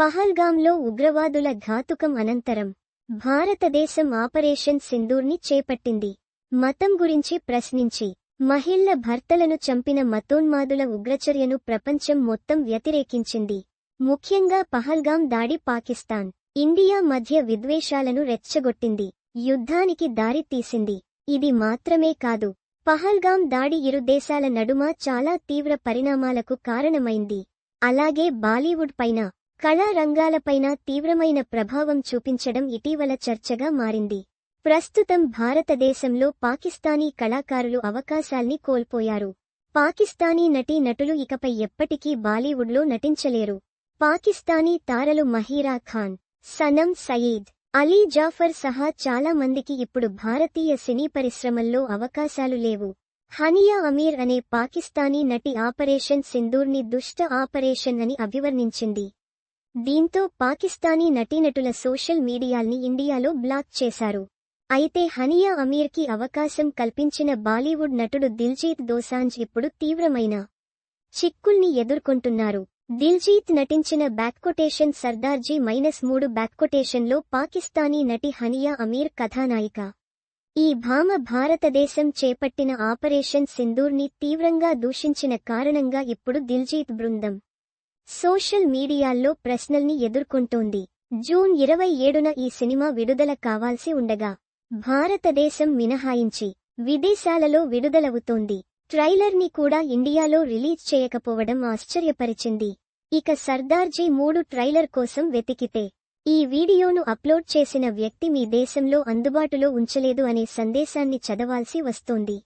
పహల్గాంలో ఉగ్రవాదుల ఘాతుకం అనంతరం భారతదేశం ఆపరేషన్ సింధూర్ని చేపట్టింది. మతం గురించి ప్రశ్నించి మహిళ్ళ భర్తలను చంపిన మతోన్మాదుల ఉగ్రచర్యను ప్రపంచం మొత్తం వ్యతిరేకించింది. ముఖ్యంగా పహల్గాం దాడి పాకిస్తాన్ ఇండియా మధ్య విద్వేషాలను రెచ్చగొట్టింది యుద్ధానికి దారి తీసింది. ఇది మాత్రమే కాదు పహల్గాం దాడి ఇరు దేశాల నడుమ చాలా తీవ్ర పరిణామాలకు కారణమైంది. అలాగే బాలీవుడ్ పైన కళా రంగాలపైన తీవ్రమైన ప్రభావం చూపించడం ఇటీవల చర్చగా మారింది. ప్రస్తుతం భారతదేశంలో పాకిస్తానీ కళాకారులు అవకాశాల్ని కోల్పోయారు. పాకిస్తానీ నటీ నటులు ఇకపై ఎప్పటికీ బాలీవుడ్లో నటించలేరు. పాకిస్తానీ తారలు మహీరా ఖాన్ సనం సయీద్ అలీ జాఫర్ సహా చాలా మందికి ఇప్పుడు భారతీయ సినీ పరిశ్రమల్లో అవకాశాలు లేవు. హనియా అమీర్ అనే పాకిస్తానీ నటి ఆపరేషన్ సింధూర్ని దుష్ట ఆపరేషన్ అని అభివర్ణించింది. దీంతో పాకిస్తానీ నటీనటుల సోషల్ మీడియాల్ని ఇండియాలో బ్లాక్ చేశారు. అయితే హనియా అమీర్కి అవకాశం కల్పించిన బాలీవుడ్ నటుడు దిల్జీత్ దోసాంజ్ ఇప్పుడు తీవ్రమైన చిక్కుల్ని ఎదుర్కొంటున్నారు. దిల్జీత్ నటించిన బ్యాక్కొటేషన్ సర్దార్జీ మైనస్ మూడు బ్యాక్కొటేషన్లో పాకిస్తానీ నటి హనియా అమీర్ కథానాయిక. ఈ భామ భారతదేశం చేపట్టిన ఆపరేషన్ సింధూర్ని తీవ్రంగా దూషించిన కారణంగా ఇప్పుడు దిల్జీత్ బృందం సోషల్ మీడియాల్లో ప్రశ్నల్ని ఎదుర్కొంటోంది. జూన్ ఇరవై ఏడున ఈ సినిమా విడుదల కావాల్సి ఉండగా భారతదేశం మినహాయించి విదేశాలలో విడుదలవుతోంది. ట్రైలర్ని కూడా ఇండియాలో రిలీజ్ చేయకపోవడం ఆశ్చర్యపరిచింది. ఇక సర్దార్జీ మూడు ట్రైలర్ కోసం వెతికితే ఈ వీడియోను అప్లోడ్ చేసిన వ్యక్తి మీ దేశంలో అందుబాటులో ఉంచలేదు అనే సందేశాన్ని చదవాల్సి వస్తోంది.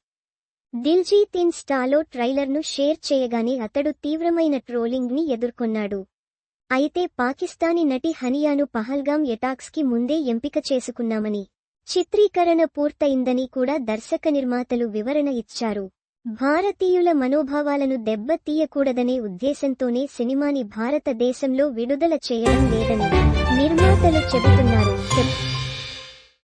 దిల్జీత్ ఇన్ స్టాలో ట్రైలర్ను షేర్ చేయగానే అతడు తీవ్రమైన ట్రోలింగ్ని ఎదుర్కొన్నాడు. అయితే పాకిస్తానీ నటి హనియాను పహల్గాం ఎటాక్స్కి ముందే ఎంపిక చేసుకున్నామని చిత్రీకరణ పూర్తయిందని కూడా దర్శక నిర్మాతలు వివరణ ఇచ్చారు. భారతీయుల మనోభావాలను దెబ్బతీయకూడదనే ఉద్దేశంతోనే సినిమాని భారతదేశంలో విడుదల చేయడం లేదని నిర్మాతలు చెబుతున్నారు.